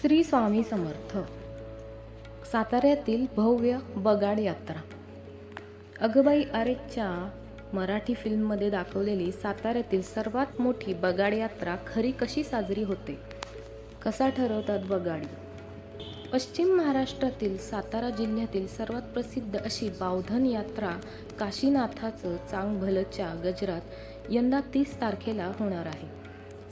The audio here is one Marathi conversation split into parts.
श्री स्वामी समर्थ. साताऱ्यातील भव्य बगाड यात्रा. अगबाई आरेच्या मराठी फिल्ममध्ये दाखवलेली साताऱ्यातील सर्वात मोठी बगाड यात्रा खरी कशी साजरी होते? कसा ठरवतात बगाडी? पश्चिम महाराष्ट्रातील सातारा जिल्ह्यातील सर्वात प्रसिद्ध अशी बावधन यात्रा काशीनाथाचं चांगभलच्या गजरात यंदा तीस तारखेला होणार आहे.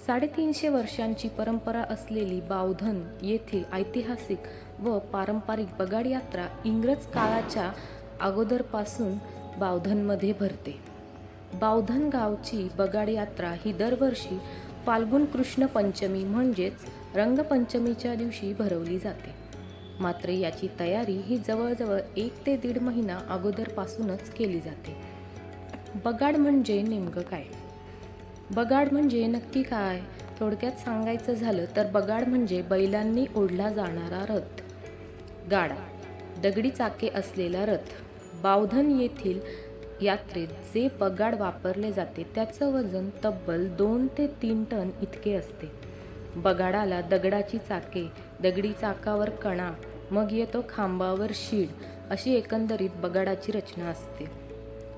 साडेतीनशे वर्षांची परंपरा असलेली बावधन येथील ऐतिहासिक व पारंपरिक बगाड यात्रा इंग्रज काळाच्या अगोदरपासून बावधनमध्ये भरते. बावधन गावची बगाड यात्रा ही दरवर्षी फाल्गुन कृष्ण पंचमी म्हणजेच रंगपंचमीच्या दिवशी भरवली जाते. मात्र याची तयारी ही जवळजवळ एक ते दीड महिना अगोदरपासूनच केली जाते. बगाड म्हणजे नेमकं काय? बगाड म्हणजे नक्की काय? थोडक्यात सांगायचं झालं तर बगाड म्हणजे बैलांनी ओढला जाणारा रथ. गाडा. दगडी चाके असलेला रथ. बावधन येथील यात्रेत जे बगाड वापरले जाते त्याचं वजन तब्बल दोन ते तीन टन इतके असते. बगाडाला दगडाची चाके दगडी चाकावर कणा मग येतो खांबावर शीड अशी एकंदरीत बगाडाची रचना असते.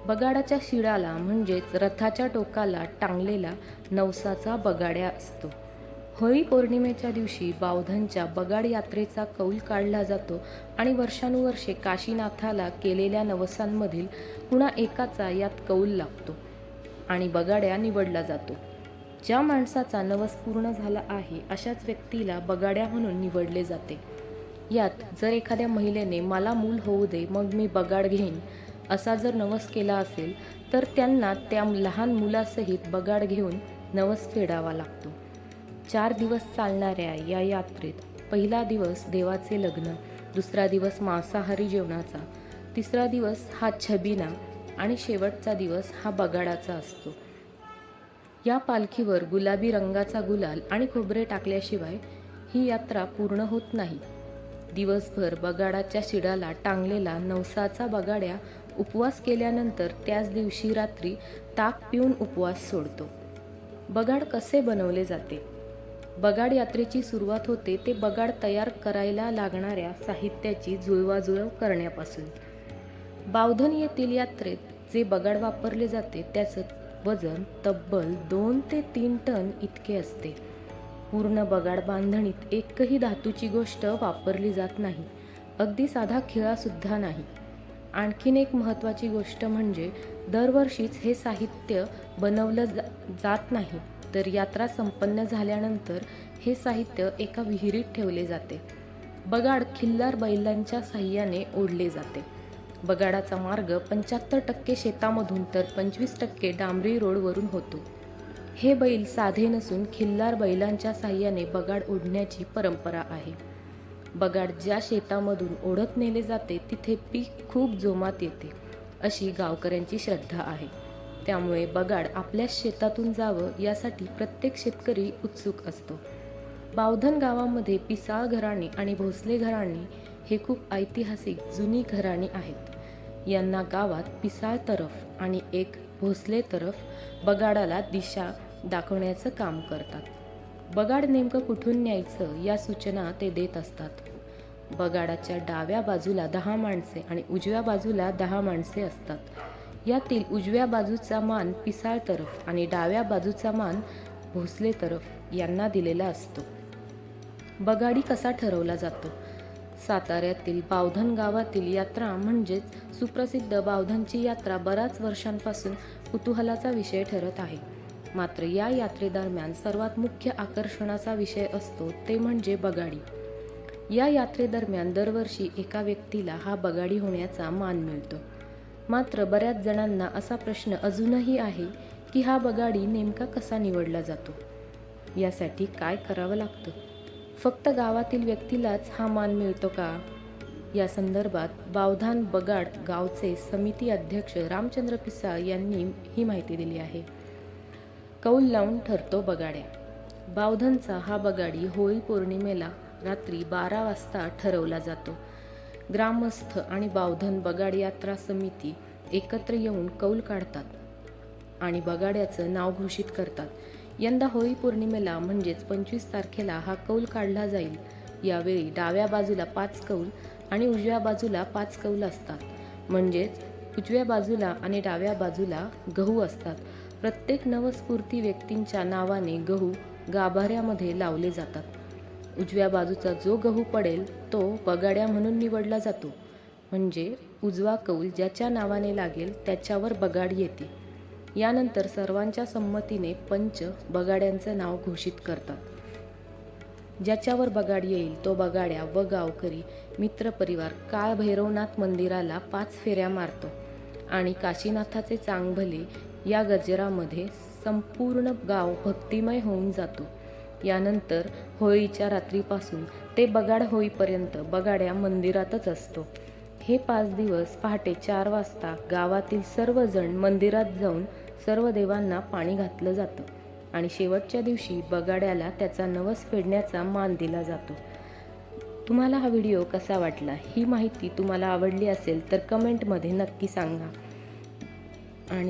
बगाडाच्या शिडाला म्हणजेच रथाच्या टोकाला टांगलेला नवसाचा बगाड्या असतो. होळी पौर्णिमेच्या दिवशी बावधनच्या बगाड यात्रेचा कौल काढला जातो आणि वर्षानुवर्षे काशीनाथाला केलेल्या नवसांमधील कुणा एकाचा यात कौल लागतो आणि बगाड्या निवडला जातो. ज्या माणसाचा नवस पूर्ण झाला आहे अशाच व्यक्तीला बगाड्या म्हणून निवडले जाते. यात जर एखाद्या महिलेने मला मूल होऊ दे मग मी बगाड घेईन असा जर नवस केला असेल तर त्यांना त्या लहान मुलासहित बगाड घेऊन नवस फेडावा लागतो. चार दिवस चालणाऱ्या या यात्रेत पहिला दिवस देवाचे लग्न दुसरा दिवस मांसाहारी जेवणाचा तिसरा दिवस हा छबिना आणि शेवटचा दिवस हा बगाडाचा असतो. या पालखीवर गुलाबी रंगाचा गुलाल आणि खोबरे टाकल्याशिवाय ही यात्रा पूर्ण होत नाही. दिवसभर बगाडाच्या शिडाला टांगलेला नवसाचा बगाड्या उपवास केल्यानंतर त्याच दिवशी रात्री ताक पिऊन उपवास सोडतो. बगाड कसे बनवले जाते? बगाड यात्रेची सुरुवात होते ते बगाड तयार करायला लागणाऱ्या साहित्याची जुळवाजुळव करण्यापासून. बावधन येथील यात्रेत जे बगाड वापरले जाते त्याचं वजन तब्बल दोन ते तीन टन इतके असते. पूर्ण बगाड बांधणीत एकही धातूची गोष्ट वापरली जात नाही. अगदी साधा खिळासुद्धा नाही. आणखीन एक महत्त्वाची गोष्ट म्हणजे दरवर्षीच हे साहित्य बनवलं जा जात नाही. तर यात्रा संपन्न झाल्यानंतर हे साहित्य एका विहिरीत ठेवले जाते. बगाड खिल्लार बैलांच्या साह्याने ओढले जाते. बगाडाचा मार्ग पंच्याहत्तर टक्के शेतामधून तर पंचवीस टक्के डांबरी रोडवरून होतो. हे बैल साधे नसून खिल्लार बैलांच्या साह्याने बगाड ओढण्याची परंपरा आहे. बगाड ज्या शेतामधून ओढत नेले जाते तिथे पीक खूप जोमात येते अशी गावकऱ्यांची श्रद्धा आहे. त्यामुळे बगाड आपल्याच शेतातून जावं यासाठी प्रत्येक शेतकरी उत्सुक असतो. बावधन गावामध्ये पिसाळ घराणी आणि भोसले घराणी हे खूप ऐतिहासिक जुनी घराणी आहेत. यांना गावात पिसाळ तरफ आणि एक भोसले तरफ बगाडाला दिशा दाखवण्याचं काम करतात. बगाड नेमकं कुठून न्यायचं या सूचना ते देत असतात. बगाडाच्या डाव्या बाजूला दहा माणसे आणि उजव्या बाजूला दहा माणसे असतात. यातील उजव्या बाजूचा मान पिसाळ तरफ आणि डाव्या बाजूचा मान भोसले तरफ यांना दिलेला असतो. बगाडी कसा ठरवला जातो? साताऱ्यातील बावधन गावातील यात्रा म्हणजेच सुप्रसिद्ध बावधनची यात्रा बऱ्याच वर्षांपासून कुतूहलाचा विषय ठरत आहे. मात्र या यात्रेदरम्यान सर्वात मुख्य आकर्षणाचा विषय असतो ते म्हणजे बगाडी. या यात्रेदरम्यान दरवर्षी एका व्यक्तीला हा बगाडी होण्याचा मान मिळतो. मात्र बऱ्याच जणांना असा प्रश्न अजूनही आहे की हा बगाडी नेमका कसा निवडला जातो? यासाठी काय करावं लागतं? फक्त गावातील व्यक्तीलाच हा मान मिळतो का? या संदर्भात बावधान बगाड गावचे समिती अध्यक्ष रामचंद्र पिसा यांनी ही माहिती दिली आहे. कौल लावून ठरतो बगाड्या. बावधनचा हा बगाडी होळी पौर्णिमेला रात्री बारा वाजता ठरवला जातो. ग्रामस्थ आणि बावधन बगाड यात्रा समिती एकत्र येऊन कौल काढतात आणि बगाड्याचं नाव घोषित करतात. यंदा होळी पौर्णिमेला म्हणजेच पंचवीस तारखेला हा कौल काढला जाईल. यावेळी डाव्या बाजूला पाच कौल आणि उजव्या बाजूला पाच कौल असतात. म्हणजेच उजव्या बाजूला आणि डाव्या बाजूला गहू असतात. प्रत्येक नवस्फूर्ती व्यक्तींच्या नावाने गहू गाभाऱ्यामध्ये लावले जातात. उजव्या बाजूचा जो गहू पडेल तो बगाड्या म्हणून निवडला जातो. म्हणजे उजवा कौल ज्याच्या नावाने लागेल त्याच्यावर बगाड येते. यानंतर सर्वांच्या संमतीने पंच बगाड्यांचं नाव घोषित करतात. ज्याच्यावर बगाड येईल तो बगाड्या व गावकरी मित्रपरिवार काळ भैरवनाथ मंदिराला पाच फेऱ्या मारतो. आणि काशीनाथाचे चांगभले या गजरामध्ये संपूर्ण गाव भक्तिमय होऊन जातो. यानंतर होळीच्या रात्रीपासून ते बगाड होईपर्यंत बगाड्या मंदिरातच असतो. हे पाच दिवस पहाटे चार वाजता गावातील सर्वजण मंदिरात जाऊन सर्व देवांना पाणी घातलं जातं आणि शेवटच्या दिवशी बगाड्याला त्याचा नवस फेडण्याचा मान दिला जातो. तुम्हाला हा व्हिडिओ कसा वाटला? ही माहिती तुम्हाला आवडली असेल तर कमेंटमध्ये नक्की सांगा. आणि